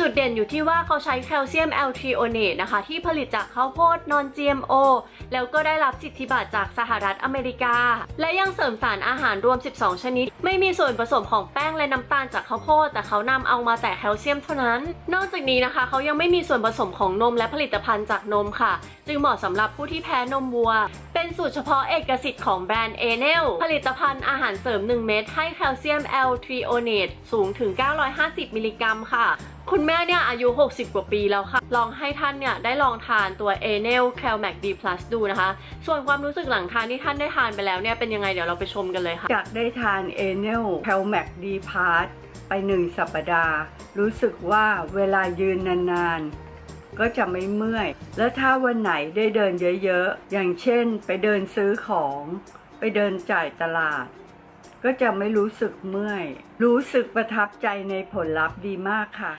จุดเด่นอยู่ที่ว่าเขาใช้แคลเซียมแอลทริโอเนตนะคะ ที่ผลิตจากข้าวโพดนอน GMO แล้วก็ได้รับสิทธิบัตรจากสหรัฐอเมริกา และยังเสริมสารอาหารรวม 12 ชนิด ไม่มีส่วนผสมของแป้งและน้ำตาลจากข้าวโพด แต่เขานำเอามาแต่แคลเซียมเท่านั้น นอกจากนี้นะคะเขายังไม่มีส่วนผสมของนมและผลิตภัณฑ์จากนมค่ะ จึงเหมาะสำหรับผู้ที่แพ้นมวัว เป็นสูตรเฉพาะเอกสิทธิ์ของแบรนด์เอเนลผลิตภัณฑ์อาหารเสริม 1 เม็ดให้แคลเซียมแอลทริโอเนตสูงถึง 950 มิลลิกรัมค่ะคุณแม่เนี่ยอายุ 60 กว่าปีแล้วค่ะ ลองให้ท่านเนี่ยได้ลองทานตัว a n e l c a l m a c D Plus ดูนะคะ ส่วนความรู้สึกหลังทานที่ท่านได้ทานไปแล้วเนี่ยเป็นยังไงเดี๋ยวเราไปชมกันเลยค่ะ จากได้ทานเอเนลแพลแมกดีพาร์ไปหนึ่งสัปดาห์ รู้สึกว่าเวลายืนนานๆ ก็จะไม่เมื่อย แล้วถ้าวันไหนได้เดินเยอะๆ อย่างเช่น ไปเดินซื้อของ ไปเดินจ่ายตลาด ก็จะไม่รู้สึกเมื่อย รู้สึกประทับใจในผลลัพธ์ดีมากค่ะ